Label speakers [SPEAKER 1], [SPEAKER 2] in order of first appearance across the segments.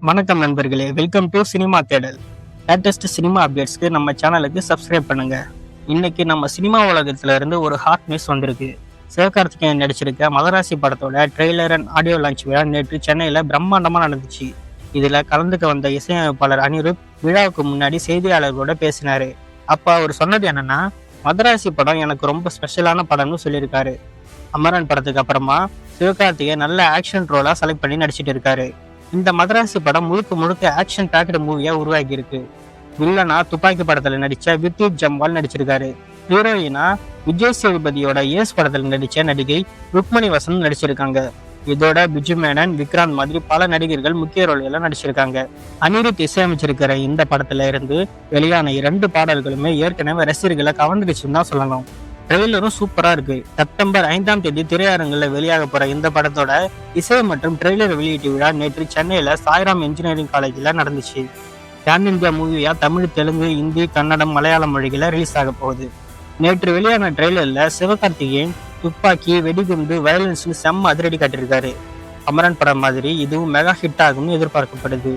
[SPEAKER 1] வணக்கம் நண்பர்களே. Welcome to cinema தேடல். லேட்டஸ்ட் சினிமா அப்டேட்ஸ்க்கு நம்ம சேனலுக்கு சப்ஸ்கிரைப் பண்ணுங்க. இன்னைக்கு நம்ம சினிமா உலகத்துல இருந்து ஒரு ஹாட் நியூஸ் வந்திருக்கு. சிவகார்த்திகேயன் நடிச்சிருக்க மதராசி படத்தோட ட்ரெய்லர் அண்ட் ஆடியோ லான்ச் விழா நேற்று சென்னையில பிரம்மாண்டமா நடந்துச்சு. இதுல கலந்துக்க வந்த இசையமைப்பாளர் அனிருத் விழாவுக்கு முன்னாடி செய்தியாளர்களோட பேசினாரு. அப்ப அவர் சொன்னது என்னன்னா மதராசி படம் எனக்கு ரொம்ப ஸ்பெஷலான படம்னு சொல்லியிருக்காரு. அமரன் படத்துக்கு அப்புறமா சிவகார்த்திகேயன் நல்ல ஆக்ஷன் ரோலா செலக்ட் பண்ணி நடிச்சிட்டு இருக்காரு. இந்த மதராசி படம் முழுக்க முழுக்க ஆக்ஷன் பேக்கட் மூவியா உருவாகி இருக்கு வில்லனா துப்பாக்கி படத்துல நடிச்ச வித்யூத் ஜம்வால் நடிச்சிருக்காரு. ஹீரோயினா விஜய் சேதுபதியோட ஏஸ் படத்துல நடிச்ச நடிகை ருக்மணி வசந்த் நடிச்சிருக்காங்க. இதோட பிஜு மேனன் விக்ராந்த் மாதிரி பல நடிகர்கள் முக்கிய ரோல்களை நடிச்சிருக்காங்க. அனிருத் இசையமைச்சிருக்கிற இந்த படத்துல இருந்து வெளியான இரண்டு பாடல்களுமே ஏற்கனவே ரசிகர்களை கவர்ந்துடுச்சுன்னு தான் சொல்லணும். ட்ரெய்லரும் சூப்பரா இருக்கு. செப்டம்பர் ஐந்தாம் தேதி திரையரங்குல வெளியாக போற இந்த படத்தோட இசை மற்றும் ட்ரெய்லர் வெளியீட்டு விழா நேற்று சென்னையில சாய்ராம் இன்ஜினியரிங் காலேஜில் நடந்துச்சு. பேன் இந்தியா மூவியா தமிழ் தெலுங்கு இந்தி கன்னடம் மலையாளம் மொழிகள ரிலீஸ் ஆக போகுது. நேற்று வெளியான ட்ரெய்லர்ல சிவகார்த்திகேயன் துப்பாக்கி வெடிகுண்டு வயலன்ஸ்னு செம்ம அதிரடி காட்டியிருக்காரு. அமரன் படம் மாதிரி இதுவும் மெகா ஹிட் ஆகும்னு எதிர்பார்க்கப்படுது.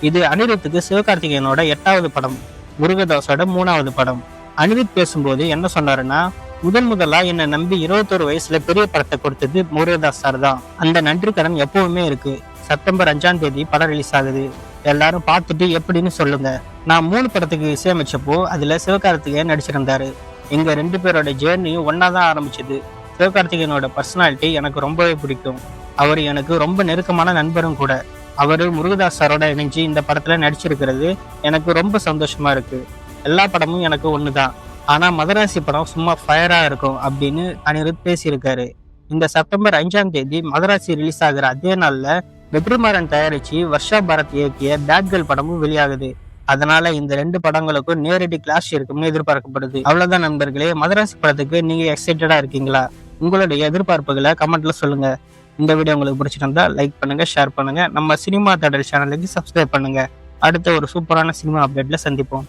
[SPEAKER 1] இது அனிருத்துக்கு சிவகார்த்திகேயனோட எட்டாவது படம் முருகதாஸோட மூணாவது படம். அனிருத் பேசும்போது என்ன சொன்னாருன்னா முதன் முதலா என்னை நம்பி இருபத்தோரு வயசுல பெரிய படத்தை கொடுத்தது முருகதாஸ் சார் தான். அந்த நன்றி கடன் எப்பவுமே இருக்கு. செப்டம்பர் அஞ்சாம் தேதி படம் ரிலீஸ் ஆகுது. எல்லாரும் பார்த்துட்டு எப்படின்னு சொல்லுங்க. நான் மூணு படத்துக்கு இசையமைச்சப்போ அதுல சிவகார்த்திகேயன் நடிச்சிருந்தாரு. எங்க ரெண்டு பேரோட ஜேர்னியும் ஒன்னா தான் ஆரம்பிச்சது. சிவகார்த்திகேயனோட பர்சனாலிட்டி எனக்கு ரொம்பவே பிடிக்கும். அவர் எனக்கு ரொம்ப நெருக்கமான நண்பரும் கூட. அவர் முருகதாஸ் சாரோட இணைஞ்சு இந்த படத்துல நடிச்சிருக்கிறது எனக்கு ரொம்ப சந்தோஷமா இருக்கு. எல்லா படமும் எனக்கு ஒன்று தான் ஆனால் மதராசி படம் சும்மா ஃபயராக இருக்கும் அப்படின்னு அனிருத் பேசியிருக்காரு. இந்த செப்டம்பர் அஞ்சாம் தேதி மதராசி ரிலீஸ் ஆகிற அதே நாளில் வெற்றிமாறன் தயாரிச்சு வர்ஷா பாரத் இயக்கிய பேட் கேர்ள் படமும் வெளியாகுது. அதனால இந்த ரெண்டு படங்களுக்கும் நேரடி கிளாஷ் இருக்கும்னு எதிர்பார்க்கப்படுது. அவ்வளவுதான் நண்பர்களே மதராசி படத்துக்கு நீங்க எக்ஸைட்டடா இருக்கீங்களா? உங்களுடைய எதிர்பார்ப்புகளை கமெண்ட்ல சொல்லுங்க. இந்த வீடியோ உங்களுக்கு பிடிச்சிருந்தா லைக் பண்ணுங்க ஷேர் பண்ணுங்க. நம்ம சினிமா தடல் சேனலுக்கு சப்ஸ்கிரைப் பண்ணுங்க. அடுத்த ஒரு சூப்பரான சினிமா அப்டேட்ல சந்திப்போம்.